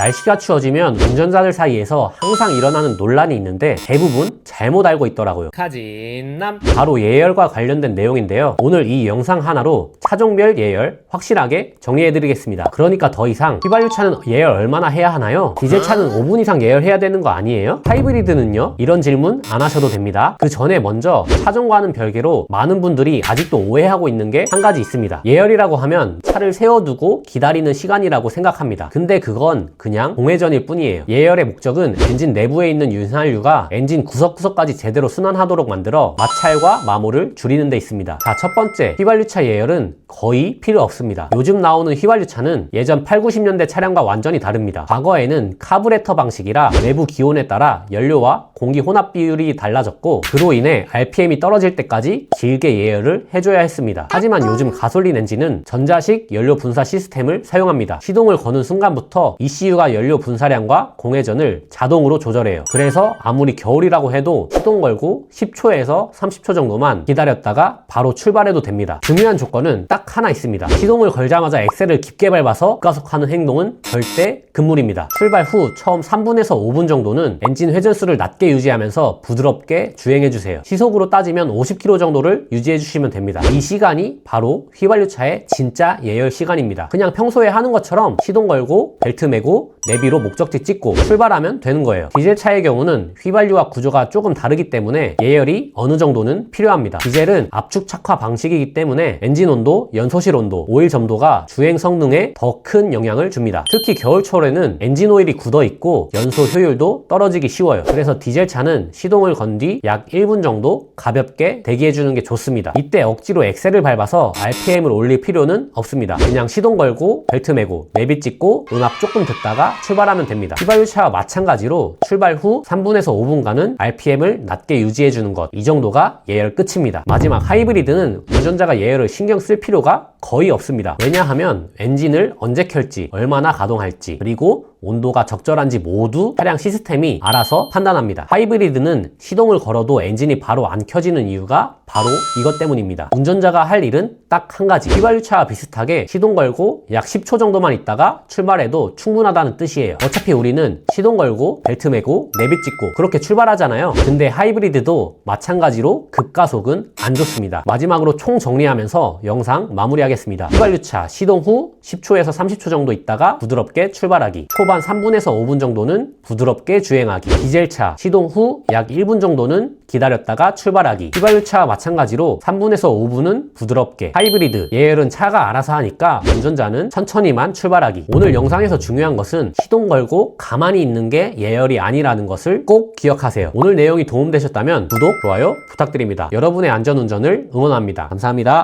날씨가 추워지면 운전자들 사이에서 항상 일어나는 논란이 있는데 대부분 잘못 알고 있더라고요. 가진남 바로 예열과 관련된 내용인데요. 오늘 이 영상 하나로 차종별 예열 확실하게 정리해드리겠습니다. 그러니까 더 이상 휘발유차는 예열 얼마나 해야 하나요? 디젤차는 5분 이상 예열해야 되는 거 아니에요? 하이브리드는요? 이런 질문 안 하셔도 됩니다. 그 전에 먼저 차종과는 별개로 많은 분들이 아직도 오해하고 있는 게 한 가지 있습니다. 예열이라고 하면 차를 세워두고 기다리는 시간이라고 생각합니다. 근데 그건 그냥 공회전일 뿐이에요. 예열의 목적은 엔진 내부에 있는 윤활유가 엔진 구석구석까지 제대로 순환하도록 만들어 마찰과 마모를 줄이는 데 있습니다. 자, 첫 번째, 휘발유차 예열은 거의 필요 없습니다. 요즘 나오는 휘발유차는 예전 8, 90년대 차량과 완전히 다릅니다. 과거에는 카브레터 방식이라 내부 기온에 따라 연료와 공기 혼합 비율이 달라졌고 그로 인해 RPM이 떨어질 때까지 길게 예열을 해줘야 했습니다. 하지만 요즘 가솔린 엔진은 전자식 연료 분사 시스템을 사용합니다. 시동을 거는 순간부터 ECU가 연료 분사량과 공회전을 자동으로 조절해요. 그래서 아무리 겨울이라고 해도 시동 걸고 10초에서 30초 정도만 기다렸다가 바로 출발해도 됩니다. 중요한 조건은 딱 하나 있습니다. 시동을 걸자마자 엑셀을 깊게 밟아서 가속하는 행동은 절대 금물입니다. 출발 후 처음 3분에서 5분 정도는 엔진 회전수를 낮게 유지하면서 부드럽게 주행해주세요. 시속으로 따지면 50km 정도를 유지해주시면 됩니다. 이 시간이 바로 휘발유차의 진짜 예열 시간입니다. 그냥 평소에 하는 것처럼 시동 걸고 벨트 매고 내비로 목적지 찍고 출발하면 되는 거예요. 디젤 차의 경우는 휘발유와 구조가 조금 다르기 때문에 예열이 어느 정도는 필요합니다. 디젤은 압축 착화 방식이기 때문에 엔진 온도, 연소실 온도, 오일 점도가 주행 성능에 더 큰 영향을 줍니다. 특히 겨울철에는 엔진 오일이 굳어 있고 연소 효율도 떨어지기 쉬워요. 그래서 디젤 차는 시동을 건 뒤 약 1분 정도 가볍게 대기해 주는 게 좋습니다. 이때 억지로 엑셀을 밟아서 RPM을 올릴 필요는 없습니다. 그냥 시동 걸고 벨트 매고 내비 찍고 음악 조금 듣다 가 출발하면 됩니다. 휘발유차와 마찬가지로 출발 후 3분에서 5분간은 RPM을 낮게 유지해 주는 것. 이 정도가 예열 끝입니다. 마지막 하이브리드는 운전자가 예열을 신경 쓸 필요가 거의 없습니다. 왜냐하면 엔진을 언제 켤지, 얼마나 가동할지, 그리고 온도가 적절한지 모두 차량 시스템이 알아서 판단합니다. 하이브리드는 시동을 걸어도 엔진이 바로 안 켜지는 이유가 바로 이것 때문입니다. 운전자가 할 일은 딱 한 가지. 휘발유차와 비슷하게 시동 걸고 약 10초 정도만 있다가 출발해도 충분하다는 뜻이에요. 어차피 우리는 시동 걸고 벨트 매고 내비 찍고 그렇게 출발하잖아요. 근데 하이브리드도 마찬가지로 급가속은 안 좋습니다. 마지막으로 총 정리하면서 영상 마무리 하겠습니다. 휘발유차 시동 후 10초에서 30초 정도 있다가 부드럽게 출발하기. 초반 3분에서 5분 정도는 부드럽게 주행하기. 디젤차 시동 후 약 1분 정도는 기다렸다가 출발하기. 휘발유차와 마찬가지로 3분에서 5분은 부드럽게. 하이브리드 예열은 차가 알아서 하니까 운전자는 천천히만 출발하기. 오늘 영상에서 중요한 것은 시동 걸고 가만히 있는 게 예열이 아니라는 것을 꼭 기억하세요. 오늘 내용이 도움되셨다면 구독, 좋아요 부탁드립니다. 여러분의 안전운전을 응원합니다. 감사합니다.